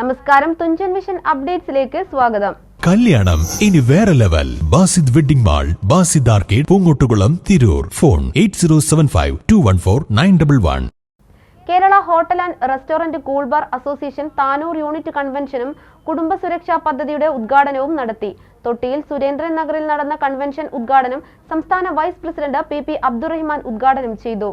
നമസ്കാരം തുഞ്ചൻ വിഷൻ അപ്ഡേറ്റ്സിലേക്ക് സ്വാഗതം. കല്യാണം ഇനി വേറെ level. Basid wedding mall Basid arcade Poongottukulam Tirur. Phone eight zero seven five two one four nine double one. Kerala hotel and restaurant cool bar association Tanur unit കൺവെൻഷനും കുടുംബ സുരക്ഷാ പദ്ധതിയുടെ ഉദ്ഘാടനവും നടത്തി. തൊട്ടിയിൽ സുരേന്ദ്രൻ നഗറിൽ നടന്ന കൺവെൻഷൻ ഉദ്ഘാടനം സംസ്ഥാന vice president P P Abdurahiman ഉദ്ഘാടനം ചെയ്തു.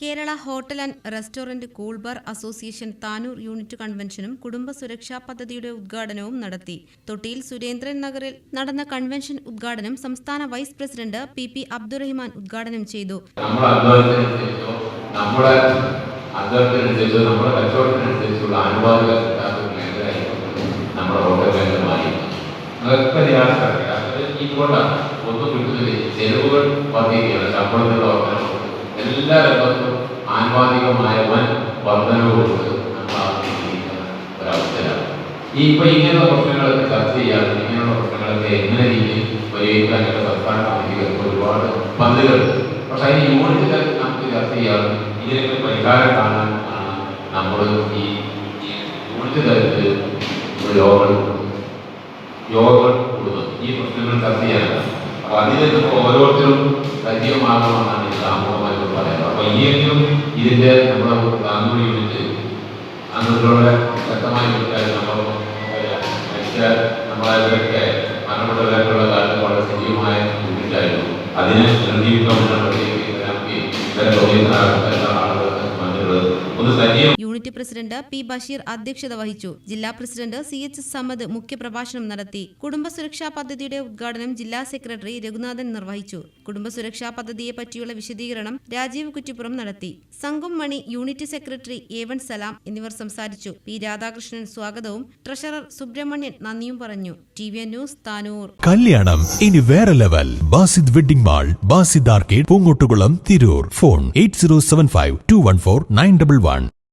Kerala hotel and restaurant cool bar association Tanur unit കൺവെൻഷനും കുടുംബ സുരക്ഷാ പദ്ധതിയുടെ ഉദ്ഘാടനവും നടത്തി. തൊട്ടിയിൽ സുരേന്ദ്രൻ നഗറിൽ നടന്ന കൺവെൻഷൻ ഉദ്ഘാടനം സംസ്ഥാന vice president P P Abdurahiman ഉദ്ഘാടനം ചെയ്തു. ഇപ്പോൾ ചെലവുകൾ വർദ്ധിക്കുകയാണ്. ശമ്പളത്തിലുള്ള എല്ലാ രംഗത്തും ആനുപാതികമായ വൻ വർധനവ് കൊണ്ട് നമ്മൾ ആഗ്രഹിക്കുന്ന ഒരവസ്ഥയിലാണ് ഈ ഇപ്പൊ ഇങ്ങനെയുള്ള പ്രശ്നങ്ങളൊക്കെ ചർച്ച ചെയ്യാതെ ഇങ്ങനെയുള്ള പ്രശ്നങ്ങളൊക്കെ എങ്ങനെ രീതിയിൽ പരിഹരിക്കാനൊക്കെ സർക്കാർ സമിതികൾക്ക് ഒരുപാട് പദ്ധതികളുണ്ട് പക്ഷെ അതിന് യൂണിറ്റുകൾ നമുക്ക് ചർച്ച ചെയ്യാതെ ഇതിനൊക്കെ പരിഹാരം കാണാൻ ആണ് നമ്മൾ ഈ യൂണിറ്റ് തലത്തിൽ യോഗങ്ങൾ യോഗങ്ങൾ കൂടുന്നത്. ഈ പ്രശ്നങ്ങൾ ചർച്ച ചെയ്യാനാണ്. അപ്പൊ അതിൽ ഓരോരുത്തരും സജീവമാകണമെന്നാണ് സാമൂഹമായിട്ട് ഇതിന്റെ നമ്മുടെ ഗാന്ധി യൂണിറ്റ് അന്നതിലൂടെ ശക്തമായി നമ്മൾ മനുഷ്യ നമ്മളൊക്കെ മരണപ്പെട്ടവരായിട്ടുള്ള കാലത്ത് വളരെ സജീവമായ യൂണിറ്റായിരുന്നു അതിനെ നിർജീവിക്കാൻ നമുക്ക് ഇത്തരം ചോദ്യത്തിനകത്ത് എല്ലാ ആളുകളും വന്നിട്ടുള്ളത് ഒന്ന് യൂണിറ്റ് പ്രസിഡന്റ് പി ബഷീർ അധ്യക്ഷത വഹിച്ചു. ജില്ലാ പ്രസിഡന്റ് സി എച്ച് സമദ് മുഖ്യപ്രഭാഷണം നടത്തി. കുടുംബസുരക്ഷാ പദ്ധതിയുടെ ഉദ്ഘാടനം ജില്ലാ സെക്രട്ടറി രഘുനാഥൻ നിർവഹിച്ചു. കുടുംബസുരക്ഷാ പദ്ധതിയെ പറ്റിയുള്ള വിശദീകരണം രാജീവ് കുറ്റിപ്പുറം നടത്തി. സംഘം മണി യൂണിറ്റ് സെക്രട്ടറി ഏവൻ സലാം എന്നിവർ സംസാരിച്ചു. പി രാധാകൃഷ്ണൻ സ്വാഗതവും ട്രഷറർ സുബ്രഹ്മണ്യൻ നന്ദിയും പറഞ്ഞു. T V news Tanur. കല്യാണം ഇനി വേറെ level. Basid wedding mall Basid arcade Poongottukulam Tirur. Phone eight zero seven five two one four nine double one.